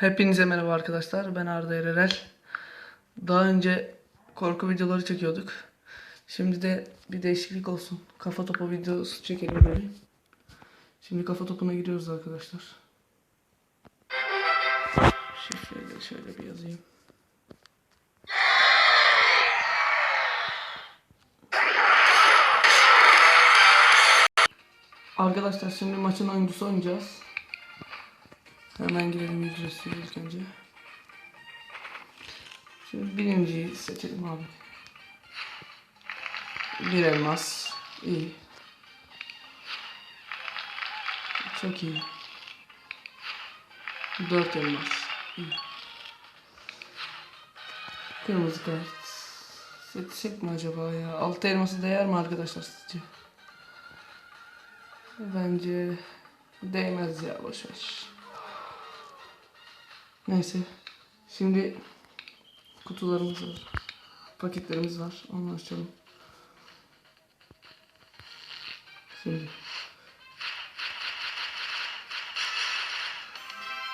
Hepinize merhaba arkadaşlar. Ben Arda Ererel. Daha önce korku videoları çekiyorduk. Şimdi de bir değişiklik olsun. Kafa topu videosu çekelim böyle. Şimdi kafa topuna giriyoruz arkadaşlar. Şifreyi şöyle bir yazayım. Arkadaşlar şimdi maçın oyuncusu oynayacağız. Hemen girelim ücretsiz ilk önce. Şimdi birinciyi seçelim abi. Bir elmas. İyi. Çok iyi. Dört elmas. İyi. Kırmızı kart. Seçsek mi acaba ya? Altı elması değer mi arkadaşlar sizce? Bence değmez ya boşver. Neyse. Şimdi kutularımız var. Paketlerimiz var. Onu açalım. Şimdi.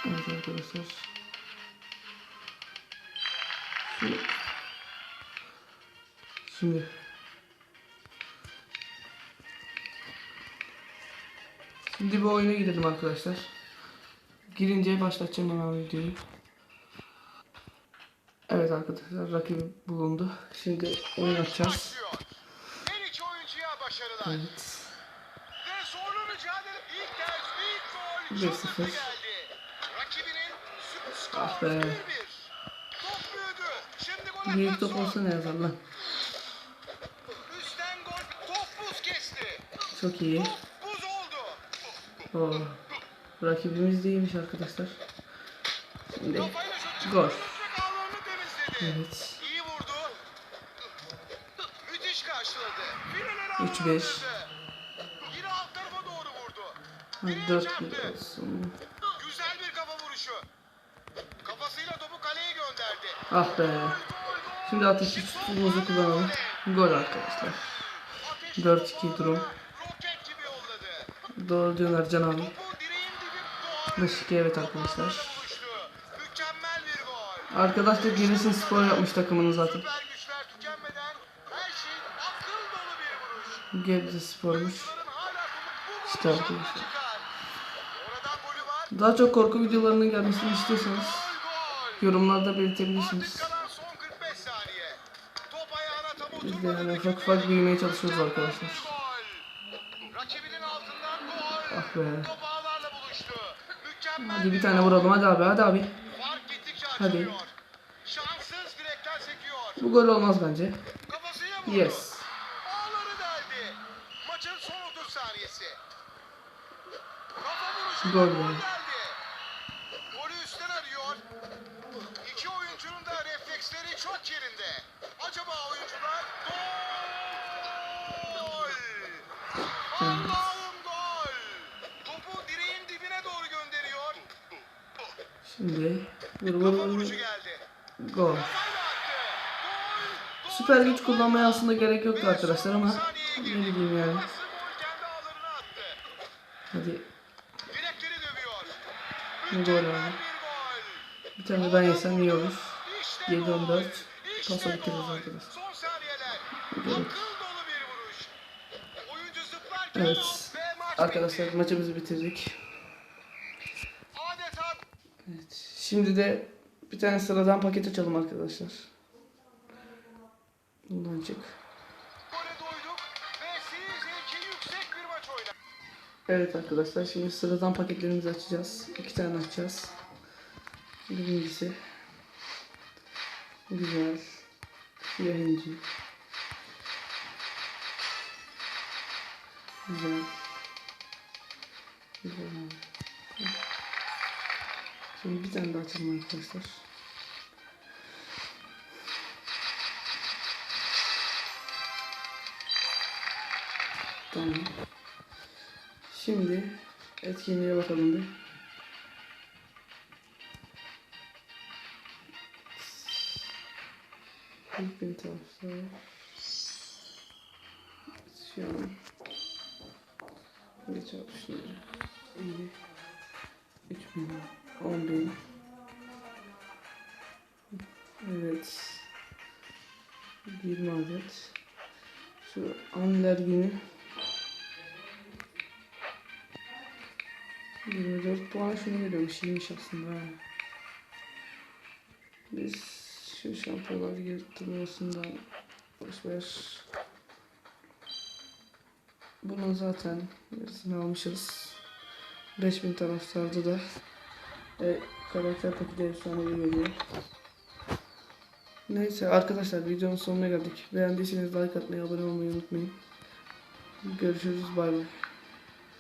Evet arkadaşlar. Şimdi. Şimdi. Şimdi bir oyuna girelim arkadaşlar. Girince başlatacağım hemen videoyu. Evet arkadaşlar rakibi bulundu. Şimdi oyun açacağız. başlıyor. Her iki oyuncuya başarılar. Evet. Ve zorlu mücadele ilk kez ilk gol 1-0. çok hızlı geldi. Rakibinin skor Ah be. 1-1. Top büyüdü. Şimdi gol Büyük top olsa ne yazar lan? Üstten gol. Top buz kesti. Çok iyi. Oo. Rakibimiz de arkadaşlar. Şimdi Gol. evet. İyi vurdu. Müthiş karşıladı. Fileleri Üç ağlarını beş. döndü. Yine alt tarafa doğru vurdu. Hadi Direğe 4 çarptı. 1 olsun. Güzel bir kafa vuruşu. Kafasıyla topu kaleye gönderdi. Ah be. Şimdi ateşli şutumuzu kullanalım. Gol arkadaşlar. Ateşli 4-2 topu durum. Doğru diyorlar Can. Topu direğin dibi gol. Beşik evet arkadaşlar. Arkadaş da Giresun spor yapmış takımını zaten. Şey. Gebze spormuş. İşte arkadaşlar. Daha çok korku videolarının gelmesini istiyorsanız yorumlarda belirtebilirsiniz. kalan son 45 saniye. Top ayağına tam Biz de yani ufak ufak büyümeye çalışıyoruz arkadaşlar. Ah be. Hadi bir tane vuralım hadi abi hadi abi. Hadi. Bu gol olmaz bence. Yes. Ağları deldi. Şimdi vur vur Kafa vur. vuruşu vur. geldi. Gol. Süper güç kullanmaya aslında gerek yoktu arkadaşlar ama ne bileyim yani. Hadi gol abi. bir tane ben yesem iyi olur. İşte 7-14. gol. Pasa bitiririz arkadaşlar. Evet. Arkadaşlar maçımızı bitirdik. Adeta Evet. Şimdi de bir tane sıradan paket açalım arkadaşlar. Bundan çık. Evet arkadaşlar şimdi sıradan paketlerimizi açacağız. İki tane açacağız. Birincisi güzel inci. Güzel. Güzel. Şimdi bir tane daha açalım arkadaşlar. Tamam. Şimdi etkinliğe bakalım bir. İlk bin taraftar. Şu an geç 60 lira. 50 3 bin 10 bin Evet. 20 adet. Şu anneler günü. 24 puan şunu veriyormuş. İyiymiş aslında. Biz şu şampiyonlar Ligi turnuvasından boş ver. Bunun zaten yarısını almışız. 5000 taraftarda da e, karakter paketi efsanevi geliyor. Neyse arkadaşlar videonun sonuna geldik. Beğendiyseniz like atmayı, abone olmayı unutmayın. Görüşürüz bay bay.